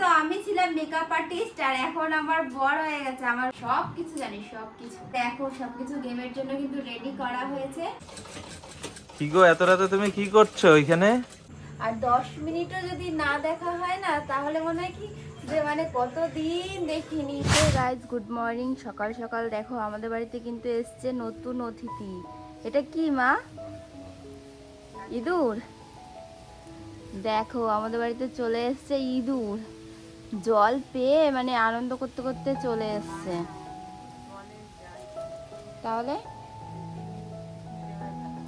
তো আমি ছিলাম মেকআপ আর্টিস্ট আর এখন আমার বড় হয়ে গেছে। আমার সব কিছু জানি সব কিছু দেখো সবকিছু গেমের জন্য কিন্তু রেডি করা হয়েছে। কি গো এত রাতে তুমি কি করছ ওইখানে? আর দশ মিনিটও যদি না দেখা হয় না তাহলে মনে হয় কি যে মানে কতদিন দেখিনি। তো গাইজ গুড মর্নিং সকাল সকাল দেখো আমাদের বাড়িতে কিন্তু এসছে নতুন অতিথি। এটা কি মা? ইঁদুর? দেখো আমাদের বাড়িতে চলে এসছে ইঁদুর। জল পেয়ে মানে আনন্দ করতে করতে চলে এসছে। তাহলে?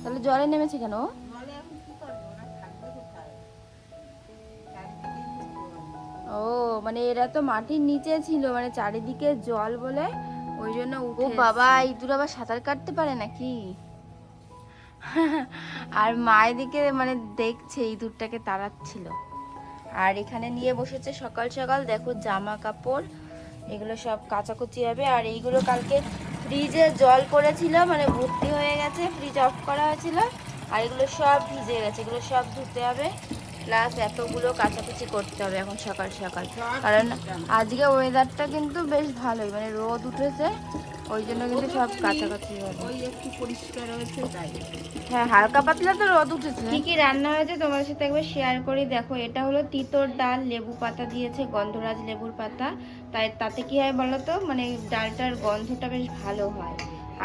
তাহলে জলে নেমেছে কেন? ও? ও মানে এরা তো মাটির নিচে ছিল মানে চারিদিকে জল বলে ওই জন্য ও বাবা ইঁদুর আবার সাঁতার কাটতে পারে নাকি? আর মা এদিকে মানে দেখছে ইঁদুরটাকে তাড়াচ্ছিল। আর এখানে নিয়ে বসেছে সকাল সকাল, দেখো জামা কাপড়, এগুলো সব কাচাকুচি হবে। আর এইগুলো কালকে ফ্রিজে জল করেছিল মানে ভর্তি হয়ে গেছে ফ্রিজ অফ করা হয়েছিল। আর এগুলো সব ভিজে গেছে, এগুলো সব ধুতে হবে। প্লাস এতগুলো কাচাকুচি করতে হবে এখন সকাল সকাল। কারণ আজকে ওয়েদারটা কিন্তু বেশ ভালোই মানে রোদ উঠেছে ওই জন্য কিন্তু সব কাচাকাচি হবে ওই একটু পরিষ্কার হয়েছে তাই। হ্যাঁ হালকা পাতলা তো রোদ উঠেছে। কি কি রান্না হয়েছে তোমার সাথে একবার শেয়ার করি? দেখো এটা হলো তিতর ডাল লেবু পাতা দিয়েছে গন্ধরাজ লেবুর পাতা। তাই তাতে কি হয় বলো তো মানে ডালটার গন্ধটা বেশ ভালো হয়।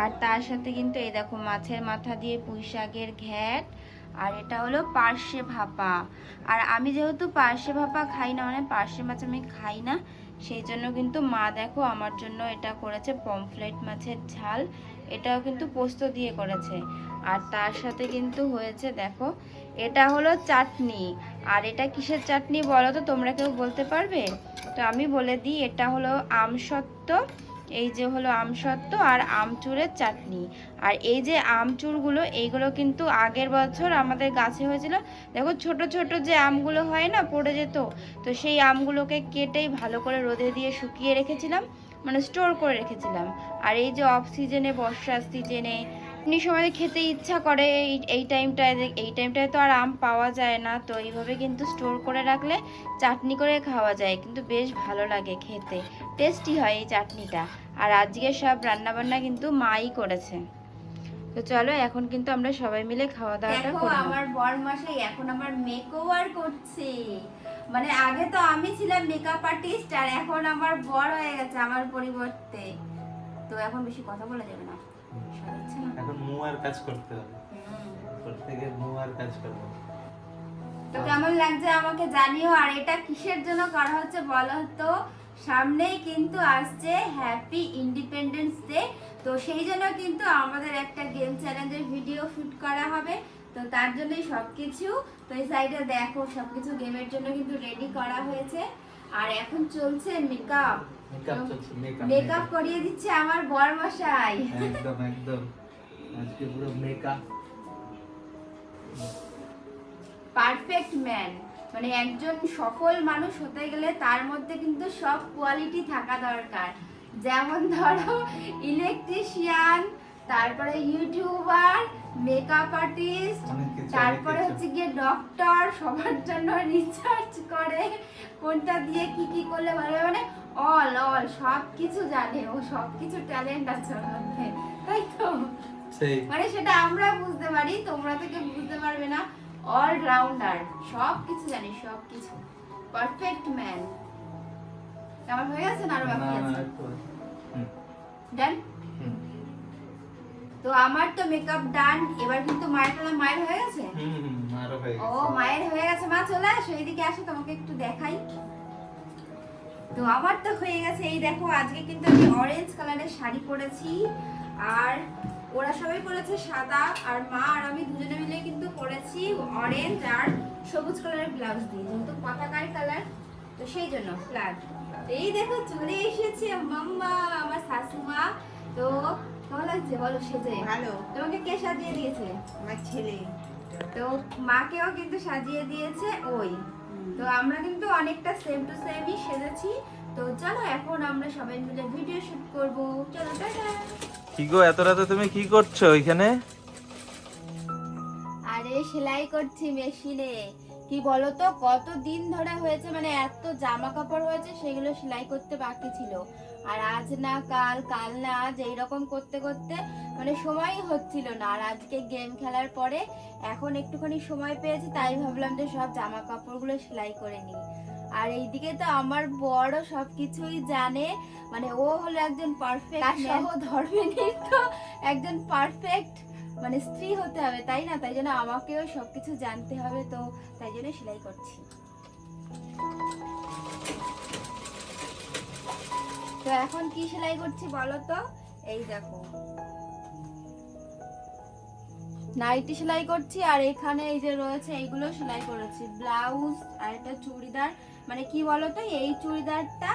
আর তার সাথে কিন্তু এই দেখো মাছের মাথা দিয়ে পুঁই শাকের ঘ্যাট আর এটা হলো পার্শে ভাপা। আর আমি যেহেতু পার্শে ভাপা খাই না মানে পার্শে মাছ আমি খাই না, সেই জন্য কিন্তু মা দেখো আমার জন্য এটা করেছে পমফ্লেট মাছের ঝাল। এটাও কিন্তু পোস্ত দিয়ে করেছে। আর তার সাথে কিন্তু হয়েছে দেখো, এটা হলো চাটনি। আর এটা কিসের চাটনি বলো তো, তোমরা কেউ বলতে পারবে? তো আমি বলে দিই, এটা হলো আমসত্ত্ব এই যে হলো আমসত্ত্ব আর আমচুরের চাটনি। আর এই যে আমচুরগুলো এইগুলো কিন্তু আগের বছর আমাদের গাছে হয়েছিল। দেখো ছোট ছোট যে আমগুলো হয় না, পড়ে যেত, তো সেই আমগুলোকে কেটেই ভালো করে রোদে দিয়ে শুকিয়ে রেখেছিলাম মানে স্টোর করে রেখেছিলাম। আর এই যে অফ সিজনে বর্ষার সিজনে এমনি সময় খেতে ইচ্ছা করে এই এই টাইমটায় এই টাইমটায় তো আর আম পাওয়া যায় না। তো এইভাবে কিন্তু স্টোর করে রাখলে চাটনি করে খাওয়া যায়। কিন্তু বেশ ভালো লাগে খেতে। টেস্টি হয় এই চাটনিটা। আর আজকে সব রান্নাবান্না কিন্তু মাই করেছে। তো চলো এখন কিন্তু আমরা সবাই মিলে খাওয়া দাওয়াটা দেখো আমার বর মশাই এখন আমার মেকওভার করছে। মানে আগে তো আমি ছিলাম মেকআপ আর্টিস্ট আর এখন আমার বর হয়ে গেছে আমার পরিবর্তে। তো এখন বেশি কথা বলা যাবে না। সব না। এখন মুয়ার কাজ করতে হবে। প্রত্যেকে মুয়ার কাজ করবে। তো কেমন লাগছে আমাকে জানিও আর এটা কিসের জন্য করা হচ্ছে বলো তো? সামনেই কিন্তু আসছে হ্যাপি ইন্ডিপেন্ডেন্স ডে তো সেই জন্য কিন্তু আমাদের একটা গেম চ্যালেঞ্জের ভিডিও শুট করা হবে। তো তার জন্যই সবকিছু। তো এই সাইডে দেখো সবকিছু গেমের জন্য কিন্তু রেডি করা হয়েছে। আর এখন চলছে মেকআপ মেকআপ চলছে মেকআপ মেকআপ করিয়ে দিচ্ছে আমার বর মশাই একদম একদম। আজকে পুরো মেকআপ পারফেক্ট ম্যান মানে একজন সফল মানুষ হতে গেলে তার মধ্যে কিন্তু সব কোয়ালিটি থাকা দরকার। যেমন ধরো ইলেকট্রিশিয়ান তারপরে ইউটিউবার মেকআপ আর্টিস্ট তারপরে হচ্ছে গিয়ে ডক্টর সবার জন্য রিসার্চ করে কোনটা দিয়ে কি কি করলে ভালো হবে মানে অল অল সব কিছু জানে ও সব কিছু ট্যালেন্ট আছে ওর মধ্যে। তাই তো? মানে সেটা আমরা বুঝতে পারি তোমরা থেকে বুঝতে পারবে না। অল রাউন্ডার সব কিছু জানি সব কিছু পারফেক্ট ম্যান আমার হয়ে গেছে না আরও বাকি আছে? ডান তো আমার তো মেকআপ ডান এবার কিন্তু মায়ের তাহলে মায়ের হয়ে গেছে? ও মায়ের হয়ে গেছে। মা চলে আসো এইদিকে আসো তোমাকে একটু দেখাই। তো আমার তো হয়ে গেছে এই দেখো আজকে কিন্তু আমি অরেঞ্জ কালারের শাড়ি পরেছি। আর ওরা সবাই পরেছে সাদা আর মা আর আমি দুজনে মিলে কিন্তু পরেছি অরেঞ্জ আর সবুজ কালারের ব্লাউজ দিয়ে যেহেতু পতাকার কালার তো সেই জন্য ফ্ল্যাট এই দেখো চলে এসেছে মাম্মা লাগছে বলো সেজে ভালো। তোমাকে কে সাজিয়ে দিয়েছে? আমার ছেলে। তো মাকেও কিন্তু সাজিয়ে দিয়েছে ওই। তো আমরা কিন্তু অনেকটা সেম টু সেমই সেজেছি। তো চলো এখন আমরা সবাই মিলে ভিডিও শুট করব। চলো টাটা। কি গো এত রাতে তুমি কি করছ ওইখানে? আরে সেলাই করছি মেশিনে। কি বলতো? কত দিন ধরে হয়েছে মানে এত জামা কাপড় হয়েছে, সেগুলো সেলাই করতে বাকি ছিল। আর আজ না, কাল কাল না, আজ এইরকম করতে করতে মানে সময়ই হচ্ছিল না। আর আজকে গেম খেলার পরে এখন একটুখানি সময় পেয়েছি, তাই ভাবলাম যে সব জামা কাপড়গুলো সেলাই করে নিই। আর এইদিকে তো আমার বড় সব কিছুই জানে মানে ও হলো একজন পারফেক্ট সহ ধর্মিনী তো একজন পারফেক্ট মানে স্ত্রী হতে হবে, তাই না? তাই জন্য আমাকেও সবকিছু জানতে হবে, তো তাই জন্য সেলাই করছি। তো এখন কি সেলাই করছি বলো তো? এই দেখো। নাইটি সেলাই করছি, আর এখানে এই যে রয়েছে, এইগুলো সেলাই করেছি। ব্লাউজ আর একটা চুড়িদার। মানে কি বলতো এই চুড়িদারটা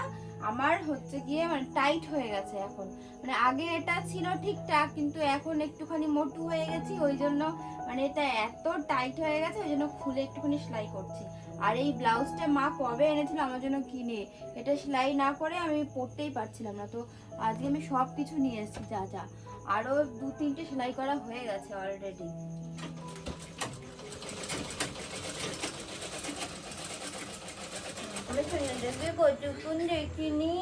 আমার হচ্ছে গিয়ে মানে টাইট হয়ে গেছে এখন। মানে আগে এটা ছিল ঠিকঠাক, কিন্তু এখন একটুখানি মোটু হয়ে গেছি, ওই জন্য মানে এটা এত টাইট হয়ে গেছে, ওই জন্য খুলে একটুখানি সেলাই করছি। আর এই ব্লাউজটা মা কবে এনেছিল আমার জন্য কিনে, এটা সেলাই না করে আমি পরতেই পারছিলাম না। তো আজকে আমি সব কিছু নিয়ে এসেছি, যা যা। আরও দু তিনটে সেলাই করা হয়ে গেছে অলরেডি আমি দেখিনি।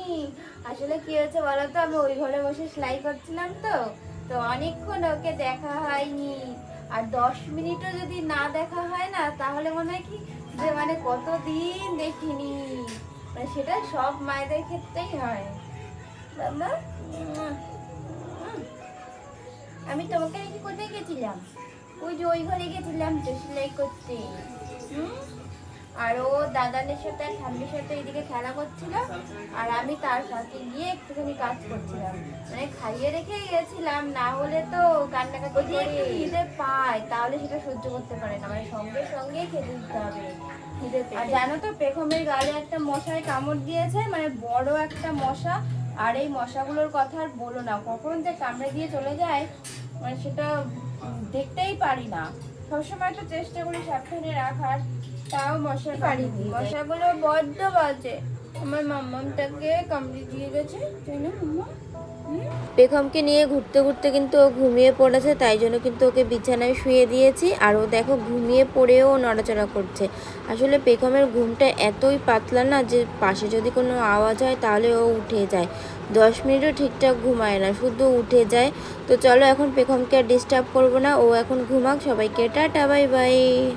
আসলে হয়েছে বলো তো আমি ওই ঘরে বসে সেলাই করছিলাম তো তো অনেকক্ষণ ওকে দেখা হয়নি। আর দশ মিনিটও যদি না দেখা হয় না, তাহলে মনে হয় কি যে মানে দেখিনি। মানে সেটা সব মায়েদের ক্ষেত্রেই হয়। আমি তোমাকে রেখে কোথায় গেছিলাম? ওই যে ওই ঘরে গেছিলাম তো সেলাই করতে। হুম? আর ও দাদানের সাথে আর ঠাম্মির সাথে এদিকে খেলা করছিল আর আমি তার সাথে গিয়ে একটুখানি কাজ করছিলাম। মানে খাইয়ে রেখে গেছিলাম না হলে তো কান্নাকাটি করে খিদে পায় তাহলে সেটা সহ্য করতে পারে না। মানে সঙ্গে সঙ্গে খেতে দিতে হবে। খিদে আর জানো তো পেখমের গালে একটা মশায় কামড় দিয়েছে মানে বড় একটা মশা আর এই মশাগুলোর কথা আর বলো না। কখন যে কামড়ে দিয়ে চলে যায় মানে সেটা দেখতেই পারি না। সবসময় তো চেষ্টা করি সাবধানে রাখার। তাও মশা পারিনি। মশাগুলো বড্ড বাজে। আমার মাম্মামটাকে কামড়ে দিয়ে গেছে। তাই না, মাম্মা? বেগমকে নিয়ে ঘুরতে ঘুরতে কিন্তু ও ঘুমিয়ে পড়েছে, তাই জন্য কিন্তু ওকে বিছানায় শুয়ে দিয়েছি। আর ও দেখো ঘুমিয়ে পড়েও নড়াচড়া করছে। আসলে পেখমের ঘুমটা এতই পাতলা না যে পাশে যদি কোনো আওয়াজ হয় তাহলে ও উঠে যায়। দশ মিনিটও ঠিকঠাক ঘুমায় না, শুধু উঠে যায়। তো চলো এখন পেখমকে আর ডিস্টার্ব করব না, ও এখন ঘুমাক। সবাইকে টাটা, বাই বাই।